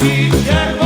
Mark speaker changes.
Speaker 1: teacher.